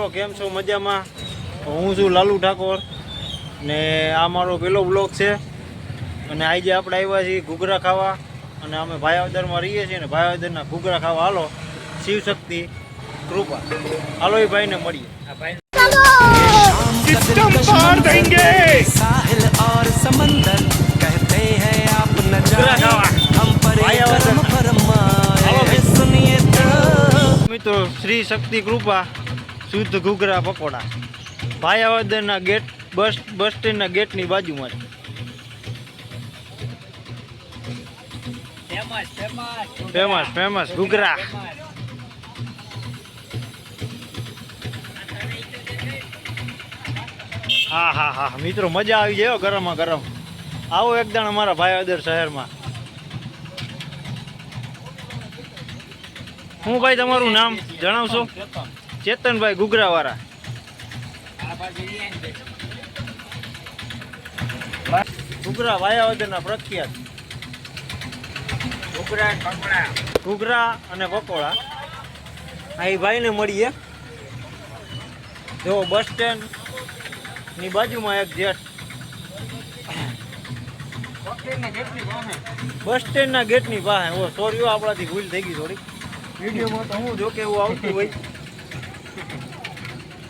મિત્રો કેમ છો? મજામાં? હું છું લાલુ ઠાકોર ને આ મારો પેલો બ્લોગ છે. અને આજે આપણે આવ્યા છીએ ઘૂઘરા ખાવા. અને અમે ભાયાવદરમાં રહીએ છીએ ને ભાયાવદરના ઘૂઘરા ખાવા. હાલો શિવશક્તિ કૃપા. હાલો એ ભાઈને મળીએ. આ ભાઈ સાહિલ ઓર સમંદર હૈ આપ ન મિત્રો શ્રી શક્તિ કૃપા. શુદ્ધ ઘૂઘરા પકોડા. ભાયાવદરના ગેટ બસ બસ સ્ટેન્ડના ગેટની બાજુમાં છે. ફેમસ ફેમસ ઘૂઘરા. હા હા હા મિત્રો મજા આવી જાય ગરમમાં ગરમ. આવો એકદમ અમારા ભાયાવદર શહેરમાં. હું ભાઈ તમારું નામ જણાવશો? ચેતનભાઈ ગુગરાવાળા. ગુગરા વાયાવદરના પ્રખ્યાત. ઘૂઘરા અને પકોડા આ એ ભાઈને મળીએ. જો બસ સ્ટેન્ડની બાજુમાં એક જેટ બસ સ્ટેન્ડના ગેટની પાસે. ઓ સોરી આપણાથી ભૂલ થઈ ગઈ થોડી વિડીયોમાં તો હું જો કે એવું આવતું હોય.